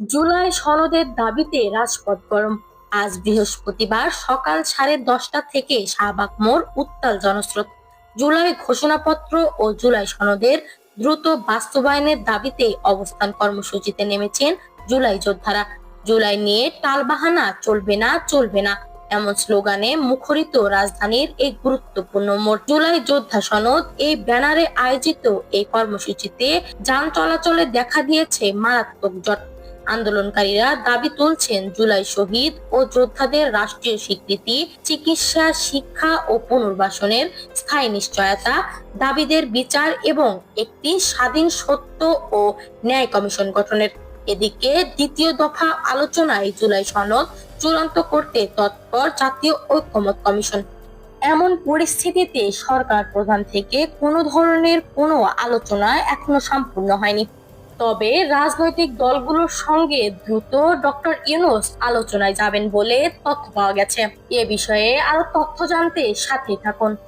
জুলাই সনদের দাবিতে রাজপথ গরম। আজ বৃহস্পতিবার সকাল সাড়ে দশটা থেকে শাহবাগ মোড় উত্তাল জনস্রোত। জুলাই ঘোষণাপত্র ও জুলাই সনদের দ্রুত বাস্তবায়নের দাবিতে অবস্থান কর্মসূচিতে নেমেছেন জুলাই যোদ্ধারা। জুলাই নিয়ে টালবাহানা, চলবে না চলবে না, এমন স্লোগানে মুখরিত রাজধানীর এই গুরুত্বপূর্ণ মোড়। জুলাই যোদ্ধা সনদ এই ব্যানারে আয়োজিত এই কর্মসূচিতে যান চলাচলে দেখা দিয়েছে মারাত্মক জট। আন্দোলনকারীরা দাবি তুলছেন জুলাই শহীদ ও যোদ্ধাদের রাষ্ট্রীয় স্বীকৃতি, চিকিৎসা, শিক্ষা ও পুনর্বাসনের স্থায়ী নিশ্চয়তা, দাবিদের বিচার এবং একটি স্বাধীন সত্য ও ন্যায় কমিশন গঠনের। এদিকে দ্বিতীয় দফা আলোচনায় জুলাই সনদ চূড়ান্ত করতে তৎপর জাতীয় ঐক্যমত কমিশন। এমন পরিস্থিতিতে সরকার প্রধান থেকে কোনো ধরনের কোনো আলোচনা এখনও সম্পূর্ণ হয়নি। তবে রাজনৈতিক দলগুলোর সঙ্গে দ্রুত ডক্টর ইউনুস আলোচনায় যাবেন বলে তথ্য পাওয়া গেছে। এ বিষয়ে আরও তথ্য জানতে সাথে থাকুন।